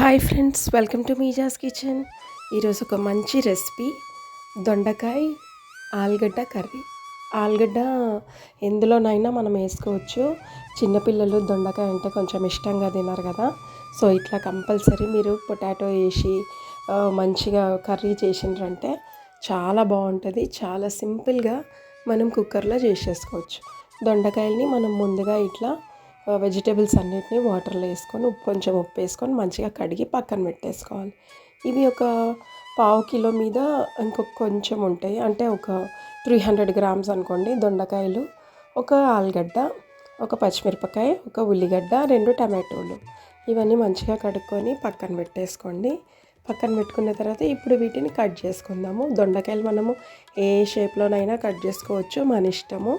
Hi friends welcome to మీజాస్ kitchen. ఈరోజు ఒక మంచి రెసిపీ దొండకాయ ఆలుగడ్డ కర్రీ. ఆలుగడ్డ ఎందులోనైనా మనం వేసుకోవచ్చు. చిన్నపిల్లలు దొండకాయ అంటే కొంచెం ఇష్టంగా తిన్నారు కదా. సో ఇట్లా కంపల్సరీ మీరు పొటాటో వేసి మంచిగా కర్రీ చేసినారంటే చాలా బాగుంటుంది. చాలా సింపుల్గా మనం కుక్కర్లో చేసేసుకోవచ్చు. దొండకాయల్ని మనం ముందుగా ఇట్లా వెజిటేబుల్స్ అన్నిటిని వాటర్లో వేసుకొని ఉప్పు కొంచెం ఉప్పు వేసుకొని మంచిగా కడిగి పక్కన పెట్టేసుకోవాలి. ఇవి ఒక పావు కిలో మీద ఇంకొక కొంచెం ఉంటాయి. అంటే ఒక త్రీ హండ్రెడ్ గ్రామ్స్ అనుకోండి దొండకాయలు ఒక ఆలుగడ్డ ఒక పచ్చిమిరపకాయ ఒక ఉల్లిగడ్డ రెండు టమాటోలు. ఇవన్నీ మంచిగా కడుక్కొని పక్కన పెట్టేసుకోండి. పక్కన పెట్టుకున్న తర్వాత ఇప్పుడు వీటిని కట్ చేసుకుందాము. దొండకాయలు మనము ఏ షేప్లోనైనా కట్ చేసుకోవచ్చు మన ఇష్టము.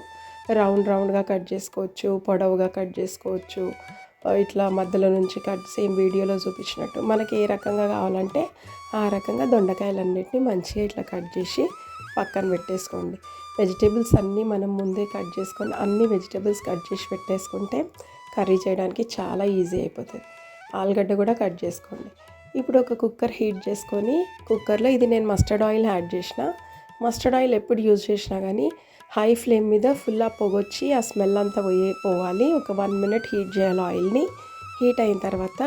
రౌండ్ రౌండ్గా కట్ చేసుకోవచ్చు పొడవుగా కట్ చేసుకోవచ్చు. ఇట్లా మధ్యలో నుంచి కట్ సేమ్ వీడియోలో చూపించినట్టు. మనకి ఏ రకంగా కావాలంటే ఆ రకంగా దొండకాయలన్నింటినీ మంచిగా ఇట్లా కట్ చేసి పక్కన పెట్టేసుకోండి. వెజిటేబుల్స్ అన్నీ మనం ముందే కట్ చేసుకొని అన్ని వెజిటేబుల్స్ కట్ చేసి పెట్టేసుకుంటే కర్రీ చేయడానికి చాలా ఈజీ అయిపోతుంది. ఆలుగడ్డ కూడా కట్ చేసుకోండి. ఇప్పుడు ఒక కుక్కర్ హీట్ చేసుకొని కుక్కర్లో ఇది నేను మస్టర్డ్ ఆయిల్ యాడ్ చేసిన మస్టర్డ్ ఆయిల్ ఎప్పుడు యూజ్ చేసినా కానీ హై ఫ్లేమ్ మీద ఫుల్ ఆ పొగొచ్చి ఆ స్మెల్ అంతా పోయే పోవాలి. ఒక వన్ మినిట్ హీట్ చేయాలి ఆయిల్ని. హీట్ అయిన తర్వాత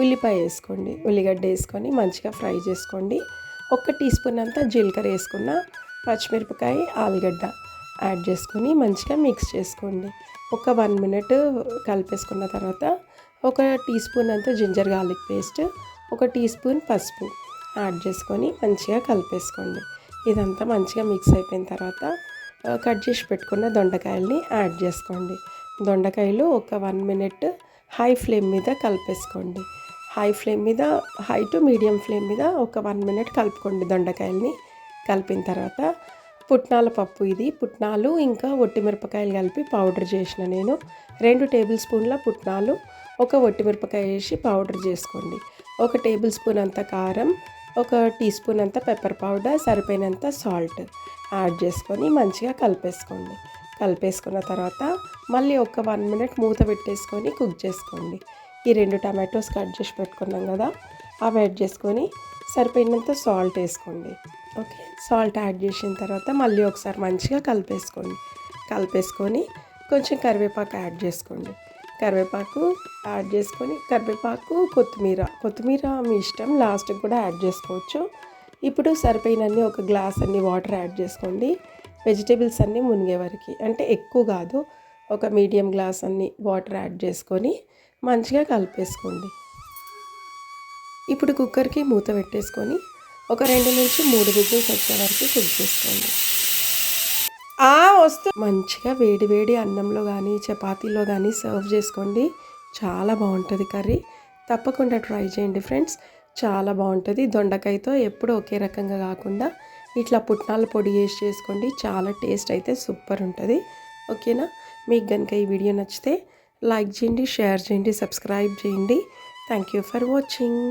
ఉల్లిపాయ వేసుకోండి. ఉల్లిగడ్డ వేసుకొని మంచిగా ఫ్రై చేసుకోండి. ఒక టీ స్పూన్ అంతా జీలకర్ర వేసుకున్న పచ్చిమిరపకాయ ఆలుగడ్డ యాడ్ చేసుకొని మంచిగా మిక్స్ చేసుకోండి. ఒక వన్ మినిట్ కలిపేసుకున్న తర్వాత ఒక టీ స్పూన్ అంతా జింజర్ గార్లిక్ పేస్ట్ ఒక టీ స్పూన్ పసుపు యాడ్ చేసుకొని మంచిగా కలిపేసుకోండి. ఇదంతా మంచిగా మిక్స్ అయిపోయిన తర్వాత కట్ చేసి పెట్టుకున్న దొండకాయల్ని యాడ్ చేసుకోండి. దొండకాయలు ఒక వన్ మినిట్ హై ఫ్లేమ్ మీద కలిపేసుకోండి. హై ఫ్లేమ్ మీద హై టు మీడియం ఫ్లేమ్ మీద ఒక వన్ మినిట్ కలుపుకోండి దొండకాయల్ని. కలిపిన తర్వాత పుట్నాల పప్పు ఇది. పుట్నాలు ఇంకా ఒట్టిమిరపకాయలు కలిపి పౌడర్ చేసిన నేను. రెండు టేబుల్ స్పూన్ల పుట్నాలు ఒక ఒట్టిమిరపకాయ వేసి పౌడర్ చేసుకోండి. ఒక టేబుల్ స్పూన్ అంత కారం ఒక టీ స్పూన్ అంత పెప్పర్ పౌడర్ సరిపోయినంత సాల్ట్. యాడ్ చేసుకొని మంచిగా కలిపేసుకోండి. కలిపేసుకున్న తర్వాత మళ్ళీ ఒక వన్ మినిట్ మూత పెట్టేసుకొని కుక్ చేసుకోండి. ఈ రెండు టమాటోస్ కట్ చేసి పెట్టుకున్నాం కదా అవి యాడ్ చేసుకొని సరిపోయినంత సాల్ట్ వేసుకోండి. ఓకే? సాల్ట్ యాడ్ చేసిన తర్వాత మళ్ళీ ఒకసారి మంచిగా కలిపేసుకోండి. కలిపేసుకొని కొంచెం కరివేపాకు యాడ్ చేసుకోండి. కరివేపాకు యాడ్ చేసుకొని కరివేపాకు కొత్తిమీర కొత్తిమీర మీ ఇష్టం లాస్ట్కి కూడా యాడ్ చేసుకోవచ్చు. ఇప్పుడు సరిపోయినన్ని ఒక గ్లాస్ అన్ని వాటర్ యాడ్ చేసుకోండి. వెజిటేబుల్స్ అన్నీ మునిగే వరకు అంటే ఎక్కువ కాదు ఒక మీడియం గ్లాస్ అన్ని వాటర్ యాడ్ చేసుకొని మంచిగా కలిపేసుకోండి. ఇప్పుడు కుక్కర్కి మూత పెట్టేసుకొని ఒక రెండు నుంచి మూడు విజిల్స్ వచ్చే వరకు కుక్ చేసుకోండి. వస్తూ మంచిగా వేడి వేడి అన్నంలో కానీ చపాతీలో కానీ సర్వ్ చేసుకోండి. చాలా బాగుంటుంది కర్రీ. తప్పకుండా ట్రై చేయండి ఫ్రెండ్స్ చాలా బాగుంటుంది. దొండకాయతో ఎప్పుడు ఒకే రకంగా కాకుండా ఇట్లా పుట్నాల పొడి వేసి చేసుకోండి. చాలా టేస్ట్ అయితే సూపర్ ఉంటుంది. ఓకేనా? మీకు కనుక ఈ వీడియో నచ్చితే లైక్ చేయండి షేర్ చేయండి సబ్స్క్రైబ్ చేయండి. Thank you for watching.